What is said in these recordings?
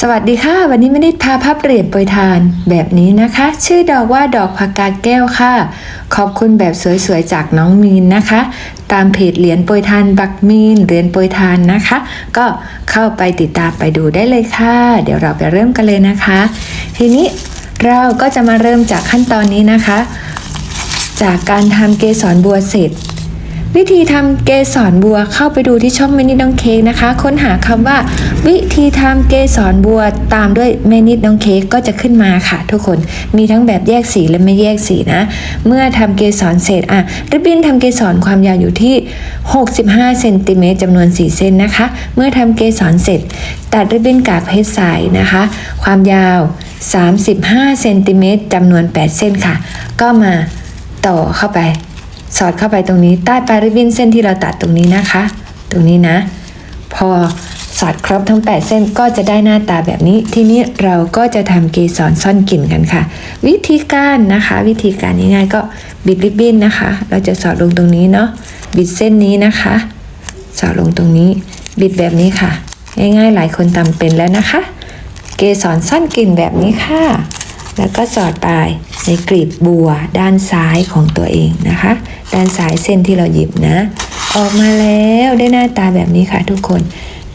สวัสดีค่ะ วันนี้ไม่ได้พาภาพเปลี่ยนปรยทานแบบนี้นะคะ ชื่อดอกว่าดอกผักกาดแก้วค่ะ ขอบคุณแบบสวยๆจากน้องมีนนะคะ ตามเพจเหรียญปรยทานบักมีนเหรียญปรยทานนะคะ ก็เข้าไปติดตามไปดูได้เลยค่ะ เดี๋ยวเราไปเริ่มกันเลยนะคะ ทีนี้เราก็จะมาเริ่มจากขั้นตอนนี้นะคะ จากการทำเกสรบัวเสร็จ วิธีทำเกสรบัวเข้าไปดูที่ช่องแมนิดน้องเค้กนะคะ ค้นหาคำว่า วิธีทำเกสรบัวตามด้วยแมนิดน้องเค้กก็จะขึ้นมาค่ะ ทุกคนมีทั้งแบบแยกสีและไม่แยกสีนะ เมื่อทำเกสรเสร็จอะริบบิ้นทำเกสรความยาวอยู่ที่ 65เซนติเมตรจำนวน 4 เส้นนะคะ เมื่อทำเกสรเสร็จ ตัดริบบิ้นกากเพชรใสนะคะ ความยาว 35เซนติเมตรจำนวน 8 เส้นค่ะ ก็มาต่อเข้าไป สอดเข้าไปตรงนี้ใต้ปลายริบบิ้นเส้นที่เราตัดตรงนี้นะคะ ตรงนี้นะ พอสอดครบทั้ง 8 เส้นก็จะได้หน้าตาแบบนี้ ทีนี้เราก็จะทำเกสรซ่อนกลิ่นกันค่ะ วิธีการนะคะ วิธีการง่ายๆก็บิดริบบิ้นนะคะ เราจะสอดลงตรงนี้เนาะบิดเส้นนี้นะคะ สอดลงตรงนี้ บิดแบบนี้ค่ะ ง่ายๆหลายคนทำเป็นแล้วนะคะ เกสรซ่อนกลิ่นแบบนี้ค่ะ แล้วก็สอดไป ในกลีบบัวด้านซ้ายของตัวเองนะคะ ด้านซ้ายเส้นที่เราหยิบนะ ออกมาแล้วได้หน้าตาแบบนี้ค่ะทุกคน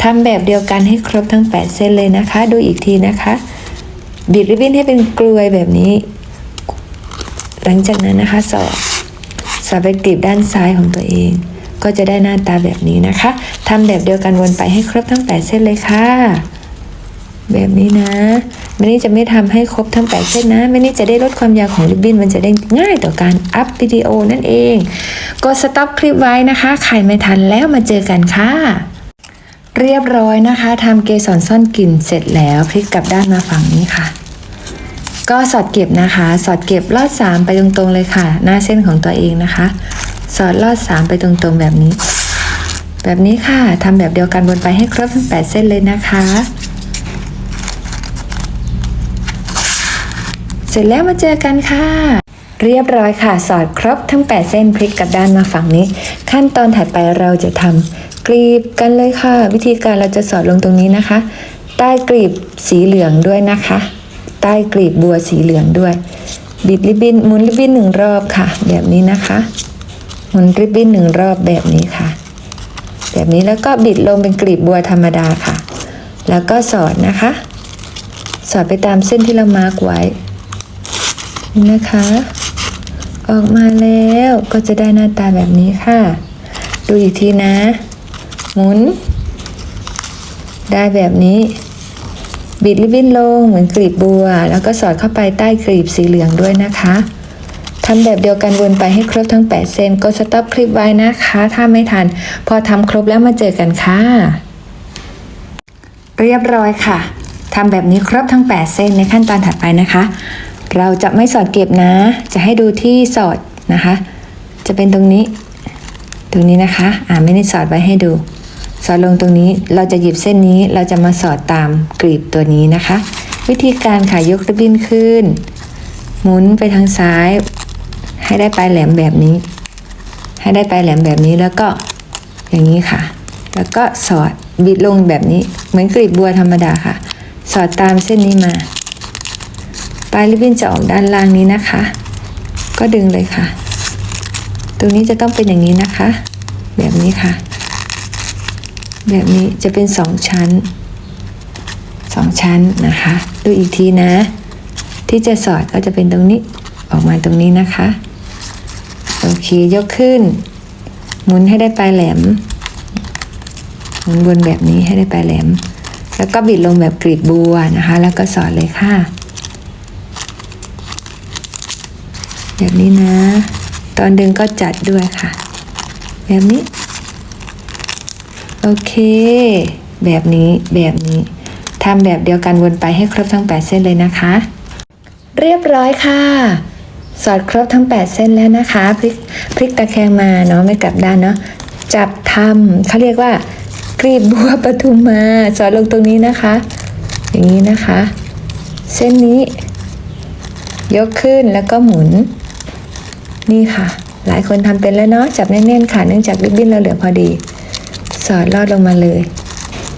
ทำแบบเดียวกันให้ครบทั้ง 8 เส้นเลยนะคะ ดูอีกทีนะคะ บิดริบบิ้นให้เป็นกลวยแบบนี้ หลังจากนั้นนะคะสอดสอดไปกลีบด้านซ้ายของตัวเอง ก็จะได้หน้าตาแบบนี้นะคะทำแบบเดียวกันวนไปให้ครบทั้ง 8 เส้นเลยค่ะ แบบนี้นะไม่นี่จะไม่ทำให้ครบทั้ง8เส้นนะไม่นี่จะได้ลดความยาวของริบบิ้นมันจะได้ง่ายต่อการอัพวิดีโอนั่นเองกดสต็อปคลิปไว้นะคะ ใครไม่ทันแล้วมาเจอกันค่ะเรียบร้อยนะคะทำเกสรซ่อนกลิ่นเสร็จแล้วพลิกกลับด้านมาฝั่งนี้ค่ะ ก็สอดเก็บนะคะ สอดเก็บลอดสามไปตรงๆเลยค่ะ หน้าเส้นของตัวเองนะคะ สอดลอดสามไปตรงๆแบบนี้ แบบนี้ค่ะทำแบบเดียวกันวนไปให้ครบทั้ง8เส้นเลยนะคะ เสร็จแล้วมาเจอกันค่ะ เรียบร้อยค่ะ สอดครบทั้ง 8 เส้นพลิกกลับด้านมาฝั่งนี้ ขั้นตอนถัดไปเราจะทำกลีบกันเลยค่ะ วิธีการเราจะสอดลงตรงนี้นะคะ ใต้กลีบสีเหลืองด้วยนะคะ ใต้กลีบบัวสีเหลืองด้วย บิดริบบิ้นหมุนริบบิ้นหนึ่งรอบค่ะ แบบนี้นะคะหมุนริบบิ้นหนึ่งรอบแบบนี้ค่ะ แบบนี้แล้วก็บิดลงเป็นกลีบบัวธรรมดาค่ะ แล้วก็สอดนะคะ สอดไปตามเส้นที่เรามาร์กไว้ นี่นะคะ ออกมาแล้วก็จะได้หน้าตาแบบนี้ค่ะ ดูอีกทีนะ หมุน ได้แบบนี้ บิดริบบิ้นลงเหมือนกลีบบัว แล้วก็สอดเข้าไปใต้กลีบสีเหลืองด้วยนะคะทำแบบเดียวกันวนไปให้ครบทั้ง 8 เส้นกดสต็อปคลิปไว้นะคะ ถ้าไม่ทัน พอทำครบแล้วมาเจอกันค่ะ เรียบร้อยค่ะทำแบบนี้ครบทั้ง 8 เส้นในขั้นตอนถัดไปนะคะ เราจะไม่สอดเก็บนะ จะให้ดูที่สอดนะคะ จะเป็นตรงนี้ ตรงนี้นะคะ อ่าไม่ได้สอดไว้ให้ดู สอดลงตรงนี้ เราจะหยิบเส้นนี้ เราจะมาสอดตามกลีบตัวนี้นะคะ วิธีการค่ะยกริบบิ้นขึ้น หมุนไปทางซ้าย ให้ได้ปลายแหลมแบบนี้ ให้ได้ปลายแหลมแบบนี้แล้วก็อย่างนี้ค่ะ แล้วก็สอดบิดลงแบบนี้ เหมือนกลีบบัวธรรมดาค่ะ สอดตามเส้นนี้มา ปลายริบบิ้นจะออกด้านล่างนี้นะคะ ก็ดึงเลยค่ะ ตรงนี้จะต้องเป็นอย่างนี้นะคะ แบบนี้ค่ะ แบบนี้จะเป็นสองชั้นสองชั้นนะคะ ดูอีกทีนะ ที่จะสอดก็จะเป็นตรงนี้ออกมาตรงนี้นะคะ โอเคยกขึ้น หมุนให้ได้ปลายแหลมหมุนบนแบบนี้ให้ได้ปลายแหลม แล้วก็บิดลงแบบกรีดบัวนะคะ แล้วก็สอดเลยค่ะ แบบนี้นะ ตอนดึงก็จัดด้วยค่ะ แบบนี้ โอเค แบบนี้แบบนี้ทำแบบเดียวกันวนไปให้ครบทั้ง 8 เส้นเลยนะคะ เรียบร้อยค่ะ สอดครบทั้ง 8 เส้นแล้วนะคะพลิกพลิกตะแคงมาเนาะไม่กลับด้านเนาะจับทำเขาเรียกว่ากรีบบัวปทุมมาสอดลงตรงนี้นะคะ อย่างนี้นะคะ เส้นนี้ ยกขึ้นแล้วก็หมุน นี่ค่ะ หลายคนทำเป็นแล้วเนาะจับแน่นๆค่ะเนื่องจากริบบิ้นเราเหลือพอดี สอดลอดลงมาเลย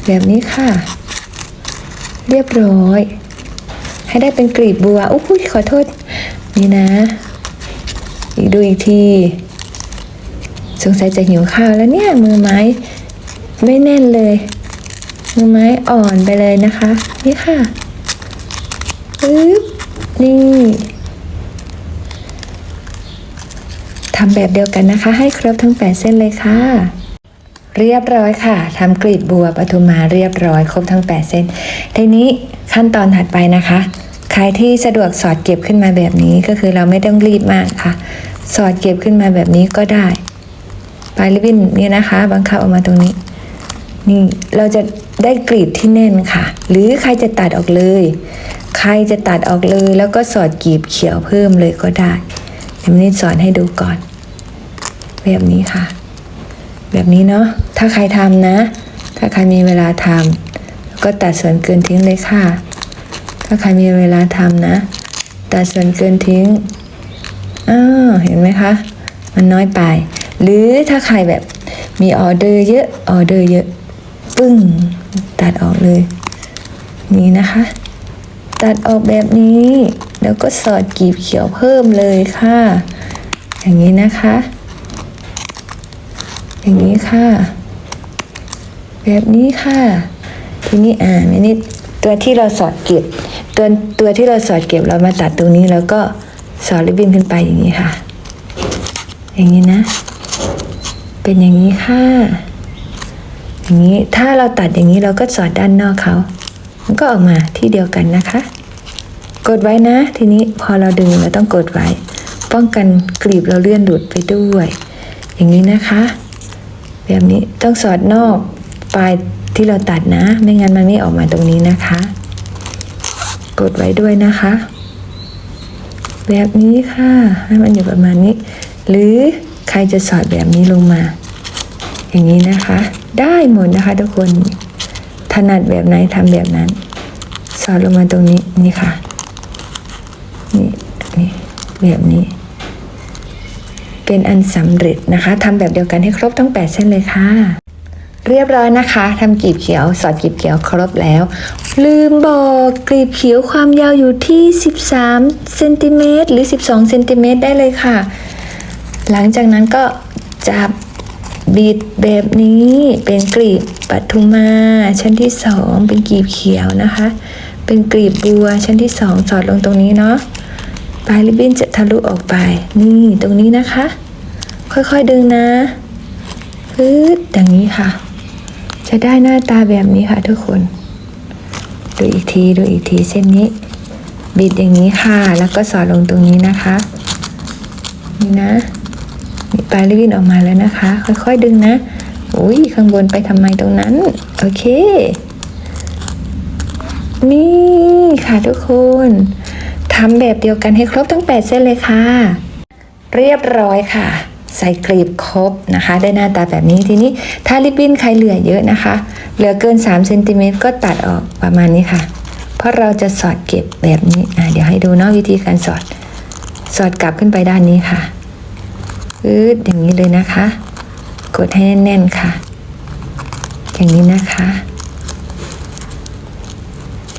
แบบนี้ค่ะ เรียบร้อย ให้ได้เป็นกลีบบัวโอ้ยขอโทษ นี่นะ อีกดูอีกทีสงสัยจะหิวข้าวแล้วเนี่ยมือไม้ไม่แน่นเลย มือไม้อ่อนไปเลยนะคะ นี่ค่ะปึ๊บนี่ ทำแบบเดียวกันนะคะ ให้ครบทั้ง8เส้นเลยค่ะ เรียบร้อยค่ะทำกลีบบัวปทุมมาเรียบร้อยครบทั้ง8เส้น ทีนี้ขั้นตอนถัดไปนะคะ ใครที่สะดวกสอดเก็บขึ้นมาแบบนี้ก็คือเราไม่ต้องรีบมากค่ะ สอดเก็บขึ้นมาแบบนี้ก็ได้ปลายริบบิ้นเนี่ยนะคะบังคับออกมาตรงนี้ นี่เราจะได้กรีบที่แน่นค่ะ หรือใครจะตัดออกเลย ใครจะตัดออกเลย แล้วก็สอดกรีบเขียวเพิ่มเลยก็ได้เดี๋ยวนี้สอนให้ดูก่อน แบบนี้ค่ะ แบบนี้เนาะถ้าใครทำนะ ถ้าใครมีเวลาทำก็ตัดส่วนเกินทิ้งเลยค่ะ ถ้าใครมีเวลาทำนะ ตัดส่วนเกินทิ้งอ้าวเห็นไหมคะ มันน้อยไป หรือถ้าใครแบบมีออเดอร์เยอะออเดอร์เยอะปึ้งตัดออกเลย นี่นะคะ ตัดออกแบบนี้ แล้วก็สอดกีบเขียวเพิ่มเลยค่ะ อย่างนี้นะคะ อย่างนี้ค่ะ แบบนี้ค่ะ ทีนี้อ่าอันนี้ตัวที่เราสอดเก็บตัวตัวที่เราสอดเก็บเรามาตัดตรงนี้แล้วก็สอดริบบิ้นขึ้นไปอย่างนี้ค่ะ อย่างนี้นะ เป็นอย่างนี้ค่ะ อย่างนี้ถ้าเราตัดอย่างนี้เราก็สอดด้านนอกเขามันก็ออกมาที่เดียวกันนะคะ กดไว้นะ ทีนี้พอเราดึงเราต้องกดไว้ ป้องกันกลีบเราเลื่อนหลุดไปด้วย อย่างนี้นะคะ แบบนี้ต้องสอดนอกปลายที่เราตัดนะ ไม่งั้นมันไม่ออกมาตรงนี้นะคะ กดไว้ด้วยนะคะ แบบนี้ค่ะให้มันอยู่ประมาณนี้ หรือใครจะสอดแบบนี้ลงมา อย่างนี้นะคะ ได้หมดนะคะทุกคนถนัดแบบไหนทำแบบนั้น สอดลงมาตรงนี้นี่ค่ะ นี่นี่แบบนี้ เป็นอันสำเร็จนะคะทำแบบเดียวกันให้ครบทั้ง 8 เส้นเลยค่ะ เรียบร้อยนะคะทำกลีบเขียวสอดกลีบเขียวครบแล้ว ลืมบอกกลีบเขียวความยาวอยู่ที่ 13เซนติเมตรหรือ 12เซนติเมตรได้เลยค่ะ หลังจากนั้นก็จับบีดแบบนี้เป็นกลีบปัทุมาชั้นที่สองเป็นกลีบเขียวนะคะ เป็นกลีบบัวชั้นที่สองสอดลงตรงนี้เนาะ ปลายริบบิ้นจะทะลุออกไป นี่ตรงนี้นะคะ ค่อยๆดึงนะพืดอย่างนี้ค่ะ จะได้หน้าตาแบบนี้ค่ะทุกคน ดูอีกทีดูอีกทีเส้นนี้ บิดอย่างนี้ค่ะ แล้วก็สอดลงตรงนี้นะคะ นี่นะนี่ปลายริบบิ้นออกมาแล้วนะคะ ค่อยๆดึงนะอุ้ยข้างบนไปทำไมตรงนั้น โอเค นี่ค่ะทุกคน ทำแบบเดียวกันให้ครบทั้ง 8 เส้นเลยค่ะ เรียบร้อยค่ะ ใส่กลีบครบนะคะ ได้หน้าตาแบบนี้ทีนี้ถ้าริบบิ้นใครเหลือเยอะนะคะ เหลือเกิน3เซนติเมตรก็ตัดออกประมาณนี้ค่ะ เพราะเราจะสอดเก็บแบบนี้อะเดี๋ยวให้ดูเนาะวิธีการสอด สอดกลับขึ้นไปด้านนี้ค่ะอืดอย่างนี้เลยนะคะ กดให้แน่นๆค่ะ อย่างนี้นะคะ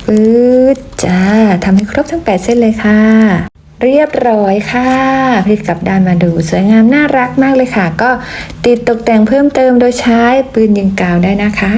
ปื๊ดจ้าทำให้ครบทั้ง 8 เส้นเลยค่ะ เรียบร้อยค่ะพลิกกลับด้านมาดูสวยงามน่ารักมากเลยค่ะ ก็ติดตกแต่งเพิ่มเติมโดยใช้ปืนยิงกาวได้นะคะ